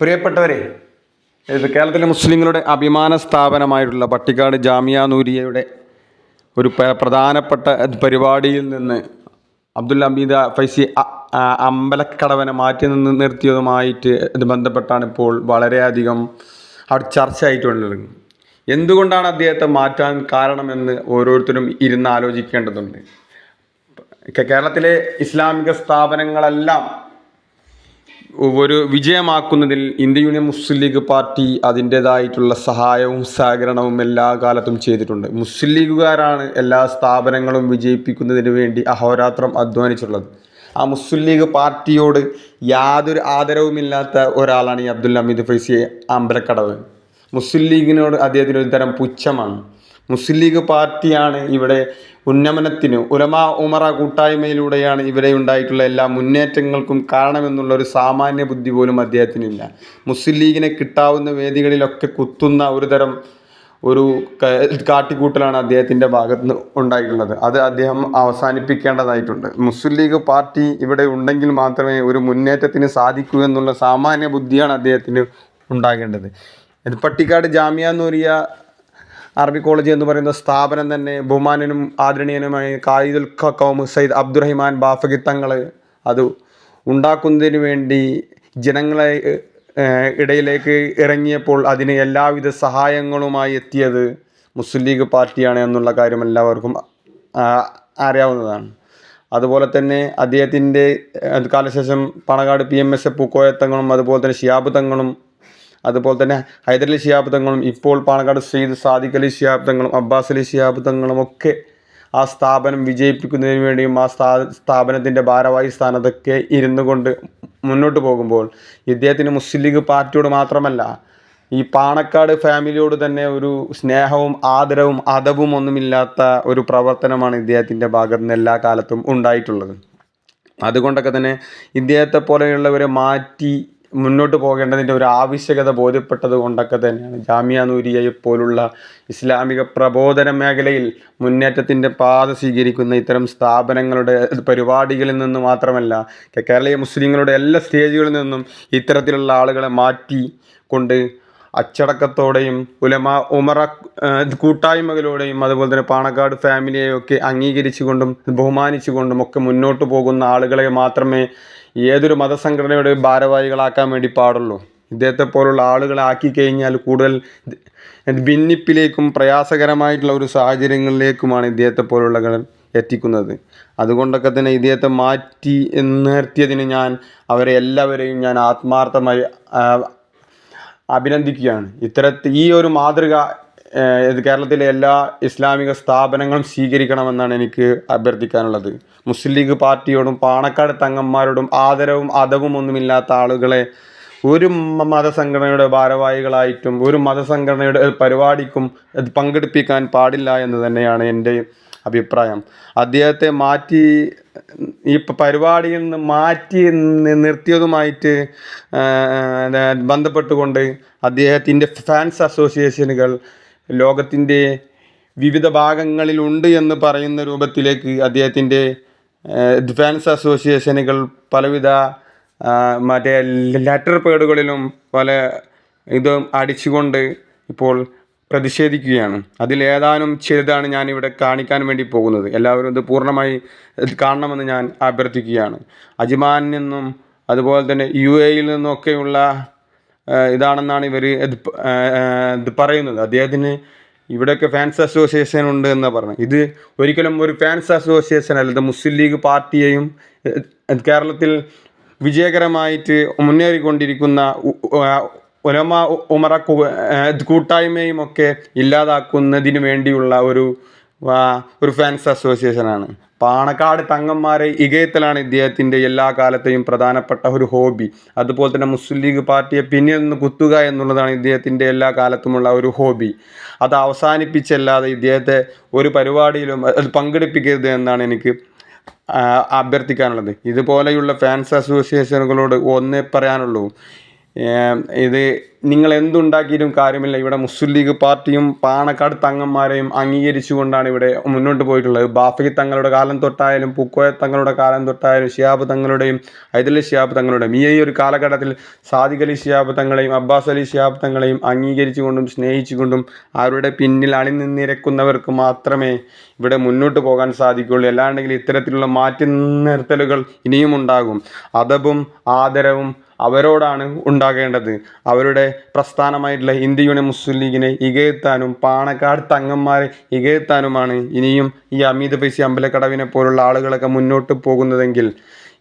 പ്രിയപ്പെട്ടവരെ കേരളത്തിലെ മുസ്ലിങ്ങളുടെ അഭിമാന സ്ഥാപനമായിട്ടുള്ള പട്ടിക്കാട് ജാമിയ നൂരിയയുടെ ഒരു പ്രധാനപ്പെട്ട പരിപാടിയിൽ നിന്ന് അബ്ദുൽ അമീദ ഫൈസി അമ്പലക്കടവനെ മാറ്റി നിന്ന് നിർത്തിയതുമായിട്ട് ഇത് ബന്ധപ്പെട്ടാണ് ഇപ്പോൾ വളരെയധികം അവിടെ ചർച്ചയായിട്ടുള്ളത് എന്തുകൊണ്ടാണ് അദ്ദേഹത്തെ മാറ്റാൻ കാരണമെന്ന് ഓരോരുത്തരും ഇരുന്ന് ആലോചിക്കേണ്ടതുണ്ട്? കേരളത്തിലെ ഇസ്ലാമിക സ്ഥാപനങ്ങളെല്ലാം ഒരു വിജയമാക്കുന്നതിൽ Indian Union Muslim League party അതിന്റേതായിട്ടുള്ള സഹായവും സഹകരണവും എല്ലാ കാലത്തും ചെയ്തിട്ടുണ്ട്. മുസ്ലിം ലീഗുകാരാണ് എല്ലാ സ്ഥാപനങ്ങളും വിജയിപ്പിക്കുന്നതിന് വേണ്ടി അഹോരാത്രം അധ്വാനിച്ചിട്ടുള്ളത്. ആ മുസ്ലിം ലീഗ് പാർട്ടിയോട് യാതൊരു ആദരവുമില്ലാത്ത ഒരാളാണ് ഈ അബ്ദുൽ ഹമീദ് ഫൈസി അമ്പലക്കടവ്. മുസ്ലിം ലീഗിനോട് അദ്ദേഹത്തിന് ഒരു തരം പുച്ഛമാണ്. മുസ്ലിം ലീഗ് പാർട്ടിയാണ് ഇവിടെ ഉന്നമനത്തിന് ഉലമ ഉമറ കൂട്ടായ്മയിലൂടെയാണ് ഇവിടെ ഉണ്ടായിട്ടുള്ള എല്ലാ മുന്നേറ്റങ്ങൾക്കും കാരണമെന്നുള്ള ഒരു സാമാന്യ ബുദ്ധി പോലും അദ്ദേഹത്തിനില്ല. മുസ്ലിം ലീഗിനെ കിട്ടാവുന്ന വേദികളിലൊക്കെ കുത്തുന്ന ഒരു തരം ഒരു കാട്ടിക്കൂട്ടലാണ് അദ്ദേഹത്തിന്റെ ഭാഗത്ത് നിന്ന് ഉണ്ടായിട്ടുള്ളത്. അത് അദ്ദേഹം അവസാനിപ്പിക്കേണ്ടതായിട്ടുണ്ട്. മുസ്ലിം ലീഗ് പാർട്ടി ഇവിടെ ഉണ്ടെങ്കിൽ മാത്രമേ ഒരു മുന്നേറ്റത്തിന് സാധിക്കൂ എന്നുള്ള സാമാന്യ ബുദ്ധിയാണ് അദ്ദേഹത്തിന് ഉണ്ടാകേണ്ടത്. പട്ടിക്കാട് ജാമ്യ നൂരിയ അറബി കോളേജ് എന്ന് പറയുന്ന സ്ഥാപനം തന്നെ ബഹുമാനനും ആദരണീയനുമായ കായിദുൽ ഖക്കോം സയ്യിദ് അബ്ദുറഹിമാൻ ബാഫഖി തങ്ങൾ അത് ഉണ്ടാക്കുന്നതിന് വേണ്ടി ജനങ്ങളെ ഇടയിലേക്ക് ഇറങ്ങിയപ്പോൾ അതിന് എല്ലാവിധ സഹായങ്ങളുമായി എത്തിയത് മുസ്ലിം ലീഗ് പാർട്ടിയാണ് എന്നുള്ള കാര്യം എല്ലാവർക്കും അറിയാവുന്നതാണ്. അതുപോലെ തന്നെ അദ്ദേഹത്തിന്റെ കാലശേഷം Panakkad P M S A പൂക്കോയത്തങ്ങളും അതുപോലെ തന്നെ ഷിയാബ് തങ്ങളും അതുപോലെ തന്നെ ഹൈദരലി ശിഹാബ് തങ്ങളും ഇപ്പോൾ പാണക്കാട് സെയ്ദ് സാദിഖ് അലി ശിഹാബ് തങ്ങളും അബ്ബാസ് അലി ശിഹാബ് തങ്ങളും ഒക്കെ ആ സ്ഥാപനം വിജയിപ്പിക്കുന്നതിന് വേണ്ടിയും ആ സ്ഥാ സ്ഥാപനത്തിന്റെ ഭാരവാഹി സ്ഥാനത്തൊക്കെ ഇരുന്നു കൊണ്ട് മുന്നോട്ട് പോകുമ്പോൾ ഇദ്ദേഹത്തിന് മുസ്ലിം ലീഗ് പാർട്ടിയോട് മാത്രമല്ല ഈ പാണക്കാട് ഫാമിലിയോട് തന്നെ ഒരു സ്നേഹവും ആദരവും അതവും ഒന്നുമില്ലാത്ത ഒരു പ്രവർത്തനമാണ് ഇദ്ദേഹത്തിന്റെ ഭാഗത്ത് നിന്ന് എല്ലാ കാലത്തും ഉണ്ടായിട്ടുള്ളത്. അതുകൊണ്ടൊക്കെ തന്നെ ഇദ്ദേഹത്തെ പോലെയുള്ളവരെ മാറ്റി മുന്നോട്ട് പോകേണ്ടതിന്റെ ഒരു ആവശ്യകത ബോധ്യപ്പെട്ടത് കൊണ്ടൊക്കെ തന്നെയാണ്. ജാമിയ നൂരിയയെ പോലുള്ള ഇസ്ലാമിക പ്രബോധന മേഖലയിൽ മുന്നേറ്റത്തിന്റെ പാത സ്വീകരിക്കുന്ന ഇത്തരം സ്ഥാപനങ്ങളുടെ പരിപാടികളിൽ നിന്ന് മാത്രമല്ല കേരളീയ മുസ്ലിങ്ങളുടെ എല്ലാ സ്റ്റേജുകളിൽ നിന്നും ഇത്തരത്തിലുള്ള ആളുകളെ മാറ്റി കൊണ്ട് അച്ചടക്കത്തോടെയും ഉലമ ഉമറ കൂട്ടായ്മകളോടെയും അതുപോലെ തന്നെ പാണക്കാട് ഫാമിലിയെയൊക്കെ അംഗീകരിച്ചുകൊണ്ടും ബഹുമാനിച്ചുകൊണ്ടും ഒക്കെ മുന്നോട്ട് പോകുന്ന ആളുകളെ മാത്രമേ ഏതൊരു മതസംഘടനയുടെ ഭാരവാഹികളാക്കാൻ വേണ്ടി പാടുള്ളൂ. ഇദ്ദേഹത്തെ പോലുള്ള ആളുകളെ ആക്കി കഴിഞ്ഞാൽ കൂടുതൽ ഭിന്നിപ്പിലേക്കും പ്രയാസകരമായിട്ടുള്ള ഒരു സാഹചര്യങ്ങളിലേക്കുമാണ് ഇദ്ദേഹത്തെ പോലുള്ളവർ എത്തിക്കുന്നത്. അതുകൊണ്ടൊക്കെ തന്നെ ഇദ്ദേഹത്തെ മാറ്റി നിർത്തിയതിന് ഞാൻ അവരെ എല്ലാവരെയും ഞാൻ ആത്മാർത്ഥമായി അഭിനന്ദിക്കുകയാണ്. ഇത്തരത്തിൽ ഈ ഒരു മാതൃക കേരളത്തിലെ എല്ലാ ഇസ്ലാമിക സ്ഥാപനങ്ങളും സ്വീകരിക്കണമെന്നാണ് എനിക്ക് അഭ്യർത്ഥിക്കാനുള്ളത്. മുസ്ലിം ലീഗ് പാർട്ടിയോടും പാണക്കാട് തങ്ങന്മാരോടും ആദരവും അതവും ഒന്നുമില്ലാത്ത ആളുകളെ ഒരു മതസംഘടനയുടെ ഭാരവാഹികളായിട്ടും ഒരു മതസംഘടനയുടെ പരിപാടിക്കും പങ്കെടുപ്പിക്കാൻ പാടില്ല എന്ന് തന്നെയാണ് എന്റെ അഭിപ്രായം. അദ്ദേഹത്തെ മാറ്റി ഈ പരിപാടിയിൽ നിന്ന് മാറ്റി നിർത്തിയതുമായിട്ട് ബന്ധപ്പെട്ടുകൊണ്ട് അദ്ദേഹത്തിന്റെ ഫാൻസ് അസോസിയേഷനുകൾ ലോകത്തിന്റെ വിവിധ ഭാഗങ്ങളിലുണ്ട് എന്ന് പറയുന്ന രൂപത്തിലേക്ക് അദ്ദേഹത്തിന്റെ ഫാൻസ് അസോസിയേഷനുകൾ പലവിധ മറ്റേ ലെറ്റർ പേഡുകളിലും പല ഇതും അടിച്ചുകൊണ്ട് ഇപ്പോൾ പ്രതിഷേധിക്കുകയാണ്. അതിലേതാനും ചിലതാണ് ഞാൻ ഇവിടെ കാണിക്കാൻ വേണ്ടി പോകുന്നത്. എല്ലാവരും ഇത് പൂർണമായി കാണണമെന്ന് ഞാൻ അഭ്യർത്ഥിക്കുകയാണ്. അജ്മാനിൽ നിന്നും അതുപോലെ തന്നെ യു എയിൽ നിന്നൊക്കെയുള്ള ഇതാണെന്നാണ് ഇവർ ഇത് പറയുന്നത്. അദ്ദേഹത്തിന് ഇവിടെയൊക്കെ ഫാൻസ് അസോസിയേഷൻ ഉണ്ട് എന്ന് പറഞ്ഞു ഇത് ഒരിക്കലും ഒരു ഫാൻസ് അസോസിയേഷൻ അല്ല. ഇത് മുസ്ലിം ലീഗ് പാർട്ടിയെയും കേരളത്തിൽ വിജയകരമായിട്ട് മുന്നേറിക്കൊണ്ടിരിക്കുന്ന ഉലമ ഉമറ കു- കൂട്ടായ്മയും ഒക്കെ ഇല്ലാതാക്കുന്നതിന് വേണ്ടിയുള്ള ഒരു ഒരു ഫാൻസ് അസോസിയേഷനാണ് പാണക്കാട് തങ്ങന്മാരെ ഇകയത്തലാണ് ഇദ്ദേഹത്തിന്റെ എല്ലാ കാലത്തെയും പ്രധാനപ്പെട്ട ഒരു ഹോബി അതുപോലെ തന്നെ മുസ്ലിം ലീഗ് പാർട്ടിയെ പിന്നിൽ നിന്ന് കുത്തുക എന്നുള്ളതാണ് ഇദ്ദേഹത്തിന്റെ എല്ലാ കാലത്തുമുള്ള ഒരു ഹോബി അത് അവസാനിപ്പിച്ചല്ലാതെ ഇദ്ദേഹത്തെ ഒരു പരിപാടിയിലും അത് പങ്കെടുപ്പിക്കരുത് എന്നാണ് എനിക്ക് അഭ്യർത്ഥിക്കാനുള്ളത്. ഇതുപോലെയുള്ള ഫാൻസ് അസോസിയേഷനുകളോട് ഒന്നേ പറയാനുള്ളൂ. ഇത് നിങ്ങൾ എന്തുണ്ടാക്കിയിട്ടും കാര്യമില്ല. ഇവിടെ മുസ്ലിം ലീഗ് പാർട്ടിയും പാണക്കാട് തങ്ങന്മാരെയും അംഗീകരിച്ചുകൊണ്ടാണ് ഇവിടെ മുന്നോട്ട് പോയിട്ടുള്ളത്. ബാഫി തങ്ങളുടെ കാലം തൊട്ടായാലും പൂക്കോയ തങ്ങളുടെ കാലം തൊട്ടായാലും ഷിയാബ് തങ്ങളുടെയും ഐദലി ഷിയാബ് തങ്ങളുടെയും ഈ ഒരു കാലഘട്ടത്തിൽ സാദിഖ് അലി ഷിയാബ് തങ്ങളെയും അബ്ബാസ് അലി ഷിയാബ് തങ്ങളെയും അംഗീകരിച്ചുകൊണ്ടും സ്നേഹിച്ചുകൊണ്ടും അവരുടെ പിന്നിൽ അണിനിന്നിരക്കുന്നവർക്ക് മാത്രമേ ഇവിടെ മുന്നോട്ട് പോകാൻ സാധിക്കുകയുള്ളൂ. അല്ലാണ്ടെങ്കിൽ ഇത്തരത്തിലുള്ള മാറ്റി നിർത്തലുകൾ ഇനിയും ഉണ്ടാകും. അതപും ആദരവും അവരോടാണ് ഉണ്ടാകേണ്ടത്. അവരുടെ പ്രസ്ഥാനമായിട്ടുള്ള ഇന്ത്യ യൂണിയൻ മുസ്ലിം ലീഗിനെ ഇകയെത്താനും പാണക്കാട് തങ്ങന്മാരെ ഇകയെത്താനുമാണ് ഇനിയും ഈ അമിത പൈസി അമ്പലക്കടവിനെ പോലുള്ള ആളുകളൊക്കെ മുന്നോട്ട് പോകുന്നതെങ്കിൽ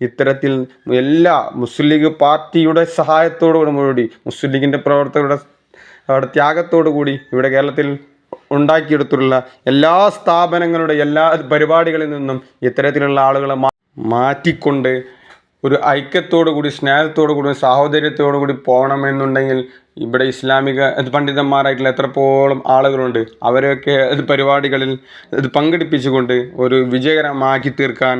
ഇത്തരത്തിൽ എല്ലാ മുസ്ലിം ലീഗ് പാർട്ടിയുടെ സഹായത്തോടു കൂടി മുസ്ലിം ലീഗിന്റെ പ്രവർത്തകരുടെ അവരുടെ ത്യാഗത്തോടു കൂടി ഇവിടെ കേരളത്തിൽ ഉണ്ടാക്കിയെടുത്തിട്ടുള്ള എല്ലാ സ്ഥാപനങ്ങളുടെ എല്ലാ പരിപാടികളിൽ നിന്നും ഇത്തരത്തിലുള്ള ആളുകളെ മാറ്റിക്കൊണ്ട് ഒരു ഐക്യത്തോടു കൂടി സ്നേഹത്തോടു കൂടി സാഹോദര്യത്തോടു കൂടി പോകണമെന്നുണ്ടെങ്കിൽ ഇവിടെ ഇസ്ലാമിക പണ്ഡിതന്മാരായിട്ടുള്ള എത്രത്തോളം ആളുകളുണ്ട് അവരെയൊക്കെ പരിപാടികളിൽ ഇത് പങ്കെടുപ്പിച്ചുകൊണ്ട് ഒരു വിജയകരമാക്കി തീർക്കാൻ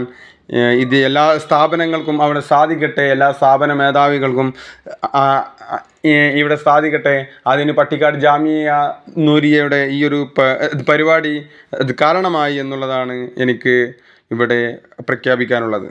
ഇത് എല്ലാ സ്ഥാപനങ്ങൾക്കും അവിടെ സാധിക്കട്ടെ എല്ലാ സ്ഥാപന മേധാവികൾക്കും ഇവിടെ സാധിക്കട്ടെ. അതിന് പട്ടിക്കാട് ജാമിയ നൂരിയയുടെ ഈ ഒരു പരിപാടി കാരണമായി എന്നുള്ളതാണ് എനിക്ക് ഇവിടെ പ്രഖ്യാപിക്കാനുള്ളത്.